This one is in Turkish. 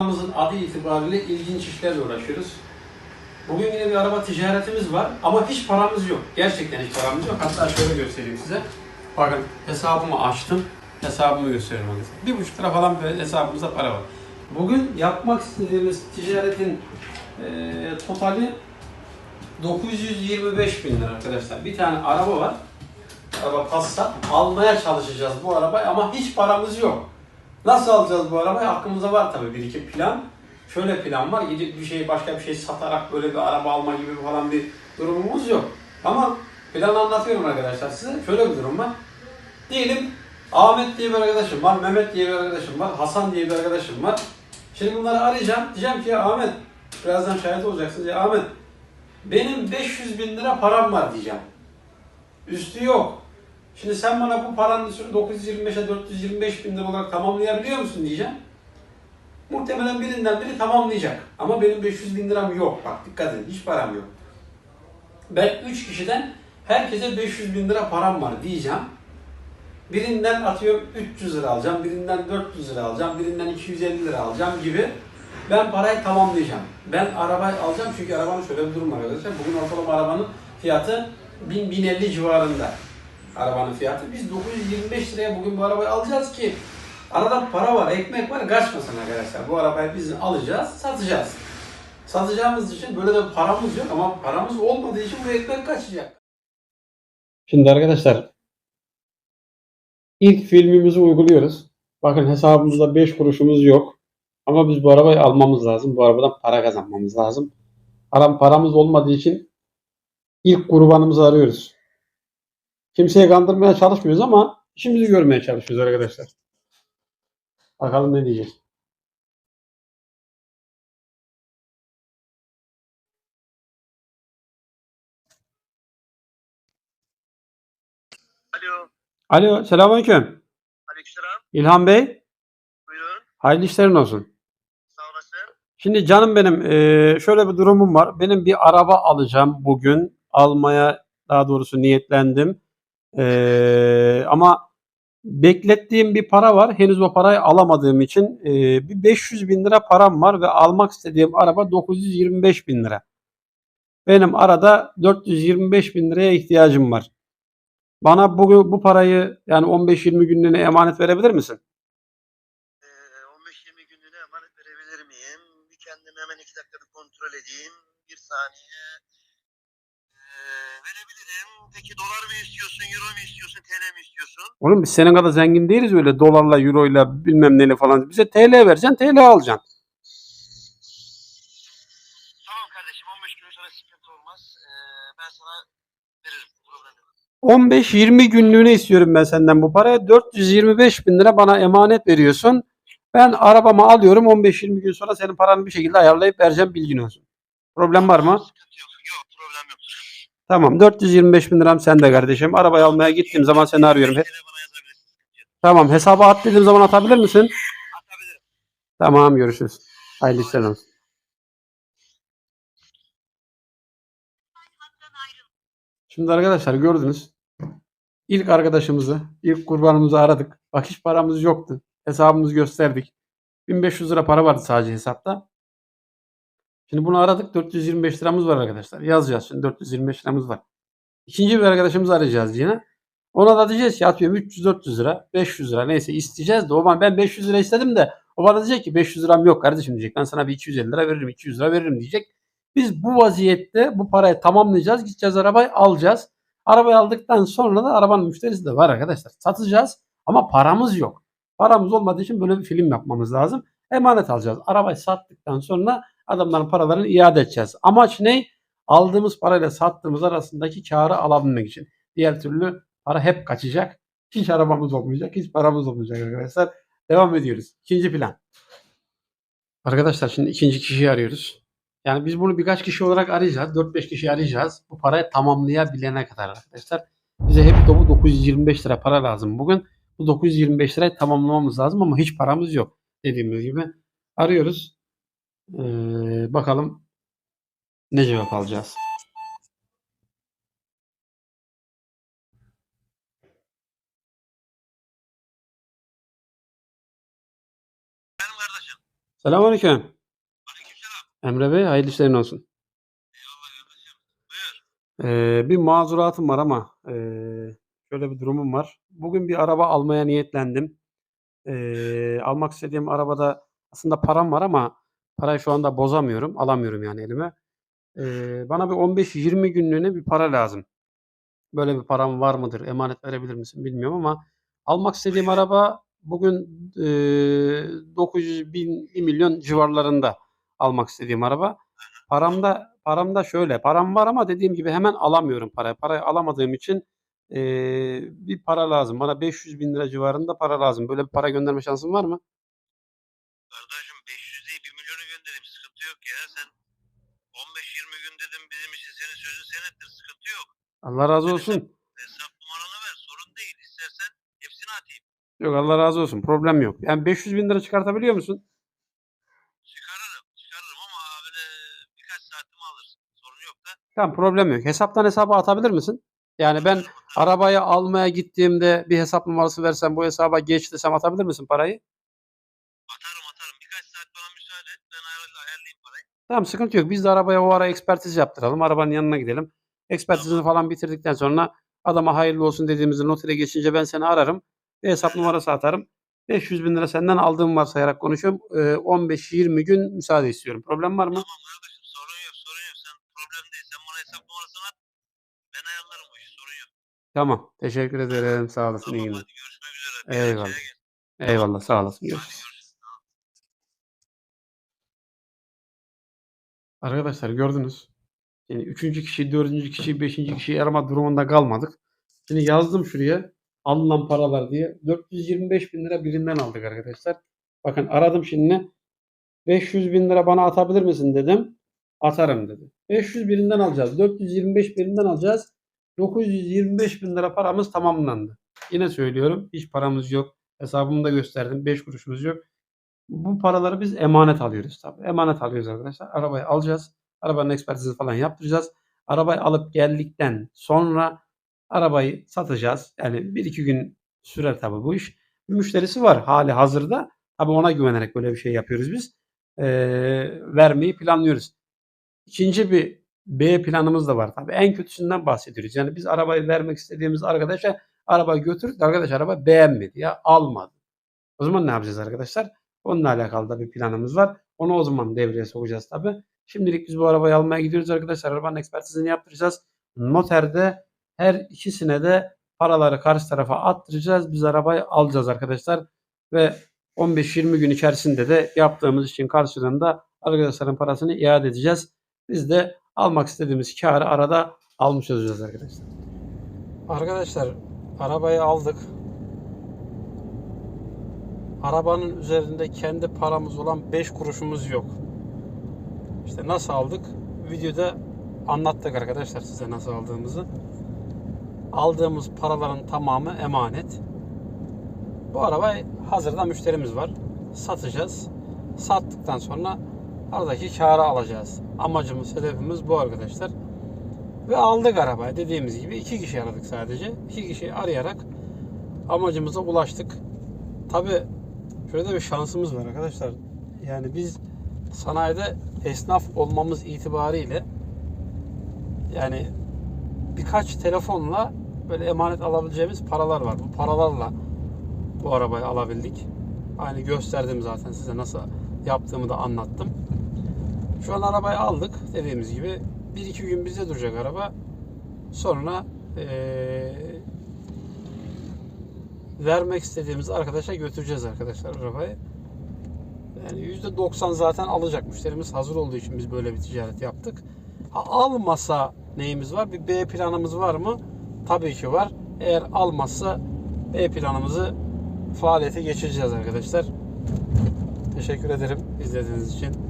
Kanalımızın adı itibariyle ilginç işlerle uğraşıyoruz. Bugün yine bir araba ticaretimiz var ama hiç paramız yok. Gerçekten hiç paramız yok. Hatta şöyle göstereyim size. Bakın hesabımı açtım. Hesabımı gösteriyorum. size. Bir buçuk lira falan hesabımızda para var. Bugün yapmak istediğimiz ticaretin eee totali 925 bin lira arkadaşlar. Bir tane araba var. Araba Passat. Almaya çalışacağız bu arabayı ama hiç paramız yok. Nasıl alacağız bu arabayı? Aklımızda var tabii bir iki plan. Şöyle plan var. Gidip bir şey başka bir şey satarak böyle bir araba alma gibi falan bir durumumuz yok. Ama planı anlatıyorum arkadaşlar size. Şöyle bir durum var. Diyelim Ahmet diye bir arkadaşım var, Mehmet diye bir arkadaşım var, Hasan diye bir arkadaşım var. Şimdi bunları arayacağım. Diyeceğim ki Ahmet, birazdan şahit olacaksınız ya Ahmet, benim 500 bin lira param var diyeceğim. Üstü yok. Şimdi sen bana bu paranın üstünü 925'e 425 bin lira olarak tamamlayabiliyor musun diyeceğim. Muhtemelen birinden biri tamamlayacak. Ama benim 500 bin liram yok. Bak dikkat edin hiç param yok. Ben 3 kişiden herkese 500 bin lira param var diyeceğim. Birinden atıyorum 300 lira alacağım, birinden 400 lira alacağım, birinden 250 lira alacağım gibi. Ben parayı tamamlayacağım. Ben arabayı alacağım çünkü arabanın şöyle bir durum var arkadaşlar. Bugün ortalama arabanın fiyatı 1000-1050 civarında. Arabanın fiyatı. Biz 925 liraya bugün bu arabayı alacağız ki arada para var, ekmek var, kaçmasın arkadaşlar. Bu arabayı biz alacağız, satacağız. Satacağımız için böyle de paramız yok ama paramız olmadığı için bu ekmek kaçacak. Şimdi arkadaşlar ilk filmimizi uyguluyoruz. Bakın hesabımızda 5 kuruşumuz yok. Ama biz bu arabayı almamız lazım. Bu arabadan para kazanmamız lazım. Param, paramız olmadığı için ilk kurbanımızı arıyoruz. Kimseye kandırmaya çalışmıyoruz ama işimizi görmeye çalışıyoruz arkadaşlar. Bakalım ne diyecek. Alo. Alo, selamünaleyküm. Aleykümselam. İlhan Bey, Buyurun. hayırlı işlerin olsun. Sağ olasın. Şimdi canım benim eee, şöyle bir durumum var. Benim bir araba alacağım bugün. Almaya daha doğrusu niyetlendim. Eee, ama beklettiğim bir para var. Henüz o parayı alamadığım için eee, bir 500 bin lira param var ve almak istediğim araba 925 bin lira. Benim arada 425 bin liraya ihtiyacım var. Bana bugün bu parayı yani 15-20 günlüğüne emanet verebilir misin? Ee, 15-20 günlüğüne emanet verebilir miyim? Bir kendimi hemen iki dakika bir kontrol edeyim. Bir saniye. Peki dolar mı istiyorsun, euro mu istiyorsun, TL mi istiyorsun? Oğlum biz senin kadar zengin değiliz öyle dolarla, euroyla bilmem neyle falan. Bize TL vereceksin, TL alacaksın. Tamam kardeşim 15 gün sonra sıkıntı olmaz. Ee, ben sana veririm. Problem yok. 15-20 günlüğüne istiyorum ben senden bu parayı. 425 bin lira bana emanet veriyorsun. Ben arabamı alıyorum 15-20 gün sonra senin paranı bir şekilde ayarlayıp vereceğim bilgin olsun. Problem var mı? Sıkıntı yok. Yok problem yok. Tamam 425 bin liram sende kardeşim. Arabayı almaya gittiğim zaman seni arıyorum. He-. Tamam hesaba at dediğim zaman atabilir misin? Atabilirim. Tamam görüşürüz. Hayırlı işler olsun. Şimdi arkadaşlar gördünüz. İlk arkadaşımızı, ilk kurbanımızı aradık. Bak hiç paramız yoktu. Hesabımızı gösterdik. 1500 lira para vardı sadece hesapta. Şimdi bunu aradık. 425 liramız var arkadaşlar. Yazacağız şimdi 425 liramız var. İkinci bir arkadaşımızı arayacağız yine. Ona da diyeceğiz ki atıyorum 300-400 lira, 500 lira neyse isteyeceğiz de o ben 500 lira istedim de o bana diyecek ki 500 liram yok kardeşim diyecek. Ben sana bir 250 lira veririm, 200 lira veririm diyecek. Biz bu vaziyette bu parayı tamamlayacağız. Gideceğiz arabayı alacağız. Arabayı aldıktan sonra da arabanın müşterisi de var arkadaşlar. Satacağız ama paramız yok. Paramız olmadığı için böyle bir film yapmamız lazım. Emanet alacağız. Arabayı sattıktan sonra adamların paralarını iade edeceğiz. Amaç ne? Aldığımız parayla sattığımız arasındaki karı alabilmek için. Diğer türlü para hep kaçacak. Hiç arabamız olmayacak, hiç paramız olmayacak arkadaşlar. Devam ediyoruz. İkinci plan. Arkadaşlar şimdi ikinci kişiyi arıyoruz. Yani biz bunu birkaç kişi olarak arayacağız. 4-5 kişi arayacağız. Bu parayı tamamlayabilene kadar arkadaşlar. Bize hep dolu 925 lira para lazım bugün. Bu 925 lirayı tamamlamamız lazım ama hiç paramız yok. Dediğimiz gibi arıyoruz. Ee, bakalım ne cevap alacağız. Selamünaleyküm. Aleykümselam. Emre Bey hayırlı işlerin olsun. Ee, bir mazuratım var ama ee, şöyle bir durumum var. Bugün bir araba almaya niyetlendim. Ee, almak istediğim arabada aslında param var ama parayı şu anda bozamıyorum. Alamıyorum yani elime. Ee, bana bir 15-20 günlüğüne bir para lazım. Böyle bir param var mıdır? Emanet verebilir misin bilmiyorum ama almak istediğim araba bugün ee, 900 bin 1 milyon civarlarında almak istediğim araba. Paramda paramda şöyle param var ama dediğim gibi hemen alamıyorum parayı. Parayı alamadığım için ee, bir para lazım. Bana 500 bin lira civarında para lazım. Böyle bir para gönderme şansın var mı? Kardeşim 500 değil 1 milyonu göndereyim. Sıkıntı yok ya. Sen 15-20 gün dedim bizim için senin sözün senettir. Sıkıntı yok. Allah razı olsun. Hesap numaranı ver. Sorun değil. İstersen hepsini atayım. Yok Allah razı olsun. Problem yok. Yani 500 bin lira çıkartabiliyor musun? Çıkarırım. Çıkarırım ama böyle birkaç saatimi alır. Sorun yok da. Tamam problem yok. Hesaptan hesaba atabilir misin? Yani ben arabayı almaya gittiğimde bir hesap numarası versem bu hesaba geç desem atabilir misin parayı? Atarım atarım. Birkaç saat bana müsaade et. Ben ayarla- ayarlayayım parayı. Tamam sıkıntı yok. Biz de arabaya o ara ekspertiz yaptıralım. Arabanın yanına gidelim. Ekspertizini falan bitirdikten sonra adama hayırlı olsun dediğimizde notere geçince ben seni ararım. Bir hesap numarası atarım. 500 bin lira senden aldığım varsayarak konuşuyorum. Ee, 15-20 gün müsaade istiyorum. Problem var mı? Tamam kardeşim sorun yok sorun yok. Sen problem değil. Sen bana hesap numarasını at. Ben ayarlarım o işi. Sorun yok. Tamam. Teşekkür ederim. Sağ olasın. Tamam İyi günler. görüşmek üzere. Eyvallah. Eyvallah. Sağ olasın. Görüşürüz. Arkadaşlar gördünüz. Yani üçüncü kişi, dördüncü kişi, beşinci kişiyi arama durumunda kalmadık. Şimdi yazdım şuraya alınan paralar diye. 425 bin lira birinden aldık arkadaşlar. Bakın aradım şimdi. 500 bin lira bana atabilir misin dedim. Atarım dedi. 500 birinden alacağız. 425 birinden alacağız. 925 bin lira paramız tamamlandı. Yine söylüyorum hiç paramız yok. Hesabımı da gösterdim. 5 kuruşumuz yok. Bu paraları biz emanet alıyoruz tabii. Emanet alıyoruz arkadaşlar. Arabayı alacağız. Arabanın ekspertizini falan yaptıracağız. Arabayı alıp geldikten sonra arabayı satacağız. Yani 1-2 gün sürer tabii bu iş. Bir müşterisi var hali hazırda. Tabii ona güvenerek böyle bir şey yapıyoruz biz. Ee, vermeyi planlıyoruz. İkinci bir B planımız da var tabii. En kötüsünden bahsediyoruz. Yani biz arabayı vermek istediğimiz arkadaşa arabayı götürdük. Arkadaş araba beğenmedi ya almadı. O zaman ne yapacağız arkadaşlar? Onunla alakalı da bir planımız var. Onu o zaman devreye sokacağız tabii. Şimdilik biz bu arabayı almaya gidiyoruz arkadaşlar. Arabanın ekspertizini yaptıracağız. Noterde her ikisine de paraları karşı tarafa attıracağız. Biz arabayı alacağız arkadaşlar. Ve 15-20 gün içerisinde de yaptığımız için karşılığında arkadaşların parasını iade edeceğiz. Biz de almak istediğimiz karı arada almış olacağız arkadaşlar. Arkadaşlar arabayı aldık. Arabanın üzerinde kendi paramız olan 5 kuruşumuz yok. İşte nasıl aldık? Videoda anlattık arkadaşlar size nasıl aldığımızı. Aldığımız paraların tamamı emanet. Bu arabayı hazırda müşterimiz var. Satacağız. Sattıktan sonra aradaki karı alacağız. Amacımız, hedefimiz bu arkadaşlar. Ve aldık arabayı. Dediğimiz gibi iki kişi aradık sadece. İki kişi arayarak amacımıza ulaştık. Tabi şöyle de bir şansımız var arkadaşlar. Yani biz sanayide esnaf olmamız itibariyle yani birkaç telefonla böyle emanet alabileceğimiz paralar var. Bu paralarla bu arabayı alabildik. Aynı gösterdim zaten size nasıl yaptığımı da anlattım. Şu an arabayı aldık dediğimiz gibi. 1-2 gün bizde duracak araba. Sonra eee, vermek istediğimiz arkadaşa götüreceğiz arkadaşlar arabayı. Yani %90 zaten alacak müşterimiz hazır olduğu için biz böyle bir ticaret yaptık. Ha, almasa neyimiz var? Bir B planımız var mı? Tabii ki var. Eğer almazsa B planımızı faaliyete geçireceğiz arkadaşlar. Teşekkür ederim izlediğiniz için.